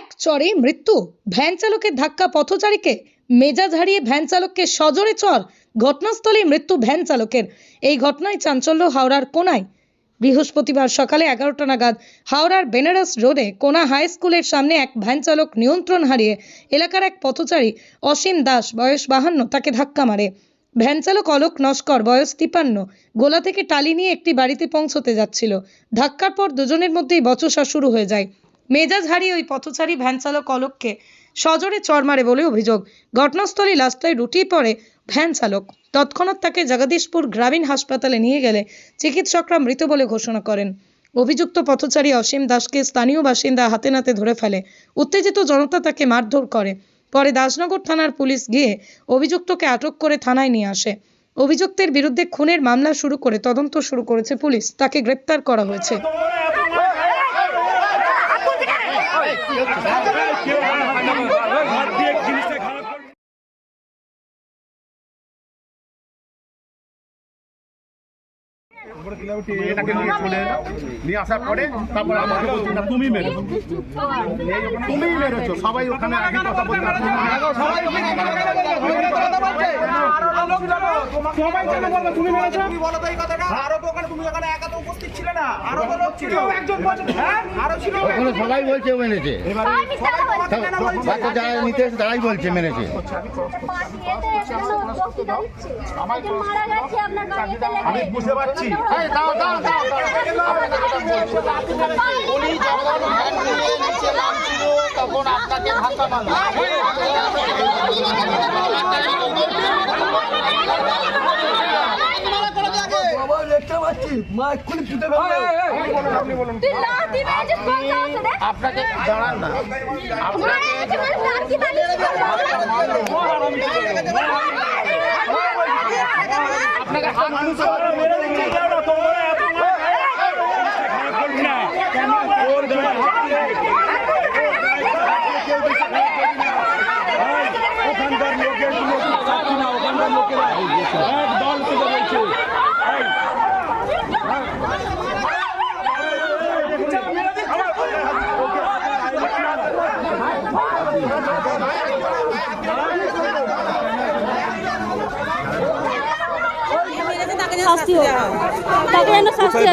এক চরে মৃত্যু। ভ্যান চালকের ধাক্কা পথচারীকে। মেজাজ হারিয়ে ভ্যান চালককে সজোরে চর। ঘটনাস্থলে মৃত্যু ভ্যান চালকের। এই ঘটনায় চাঞ্চল্য হাওড়ার কোনায়। বৃহস্পতিবার সকালে এগারোটা নাগাদ হাওড়ার বেনারস রোডে কোনা হাই স্কুলের সামনে এক ভ্যান চালক নিয়ন্ত্রণ হারিয়ে এলাকার এক পথচারী অসীম দাস, বয়স বাহান্ন, তাকে ধাক্কা মারে। ভ্যান চালক অলোক নস্কর, বয়স তিপান্ন, গোলা থেকে টালি নিয়ে একটি বাড়িতে পৌঁছতে যাচ্ছিল। ধাক্কার পর দুজনের মধ্যেই বচসা শুরু হয়ে যায়। মেজাজ হারিয়ে ওই পথচারী ভ্যান চালক অলোককে সজোরে চড় মারে বলে অভিযোগ। ঘটনাস্থলে লাস্টায় রুটিয়ে পড়ে ভ্যান চালক তৎক্ষণাৎ তাকে জগদীশপুর গ্রামীণ হাসপাতালে নিয়ে গেলে চিকিৎসকরা মৃত বলে ঘোষণা করেন। অভিযুক্ত পথচারী অসীম দাসকে স্থানীয় বাসিন্দা হাতে নাতে ধরে ফেলে। উত্তেজিত জনতা তাকে মারধর করে। পরে দাসনগর থানার পুলিশ গিয়ে অভিযুক্তকে আটক করে থানায় নিয়ে আসে। অভিযুক্তের বিরুদ্ধে খুনের মামলা শুরু করে তদন্ত শুরু করেছে পুলিশ। তাকে গ্রেপ্তার করা হয়েছে। এটাকে নিয়ে চলে এলো। নিয়ে আসার পরে তারপর আমাকে বলছে না তুমি মেরেছো। তুমি মেরেছো সবাই ওখানে আগে কথা বলতে। সবাই কেন বলবে তুমি মেরেছো তুমি বলো তো এই কথাটা। আরও তো ওখানে তুমি ওখানে একা তো উপস্থিত ছিলে না। আরও তো লোক ছিল। একজন বলছে হ্যাঁ? আরও ছিল ওখানে সবাই বলছে মেরেছে বাচ্চা যারা নিতে এসে তারাই বলছে মেরেছে মারা গেছে আপনার গাড়িতে আমি বুঝতে পারছি। দাও, দাও, দাও, দাও। উনি যখন ভ্যান নিয়ে নিচে নামছিল, তখন আপনাকে ধাক্কা মারলো। আপনাকে দাঁড়ান না মানে আপনাকে হাত মুছে মেরে দিচ্ছে যাও না তোমরা এত না কেন ওর ওখানকার লোকের কোনো সাক্ষী না ওখানকার লোকেরা এক দল থেকে বলছে এই, শাস্তি হোক। তাকে যেন শাস্তি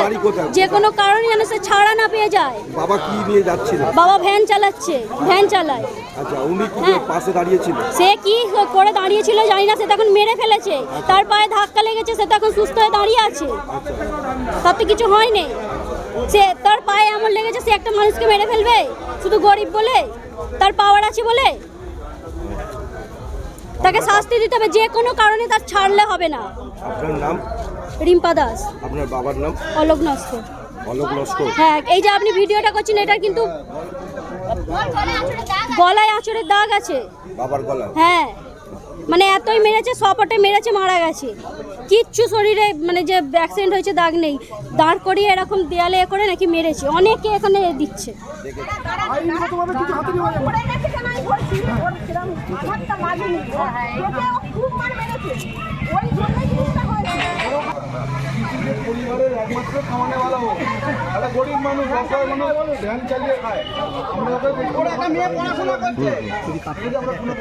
যে কোনো কারণে যেন সে ছাড়া না পেয়ে যায়। বাবা কি নিয়ে যাচ্ছিল? বাবা ভ্যান চালাচ্ছে ভ্যান চালায়। আচ্ছা উনি কি হ্যাঁ। পাশে দাঁড়িয়েছিল? সে কি করে দাঁড়িয়েছিল জানি না সে তখন মেরে ফেলেছে। তার পায়ে ধাক্কা লেগেছে সে তখন সুস্থ হয়ে দাঁড়িয়ে আছে। তার তো কিছু হয়নি সে তার পায়ে এমন লেগেছে সে একটা মানুষকে মেরে ফেলবে? শুধু গরিব বলে? তার পাওয়ার আছে বলে? তাকে শাস্তি দিতে হবে যে কোনো কারণে তার ছাড়লে হবে না। আপনার নাম? রিম্পা দাস। আপনার বাবার নাম? অলোক নস্কর। অলোক নস্কর। হ্যাঁ এই যে আপনি ভিডিওটা করছেন এটা কিন্তু গলায় আঁচড়ের দাগ আছে। বাবার গলা হ্যাঁ। মানে এতই মেরেছে, সপটে মেরেছে, মারা গেছে। কিচ্ছু শরীরে মানে যে অ্যাক্সিডেন্ট হয়েছে, দাগ নেই। দাঁড় করিয়ে এরকম দেয়ালে করে নাকি মেরেছে। অনেকে এখানে দিচ্ছে। পরিবারের একমাত্র খাওয়ানেওয়ালা ও একটা গরিব মানুষ অসহায় মানুষ ভ্যান চালিয়ে খায়। আমরা ওকে একটা মেয়ে পড়াশোনা করছে। আমরা কোনো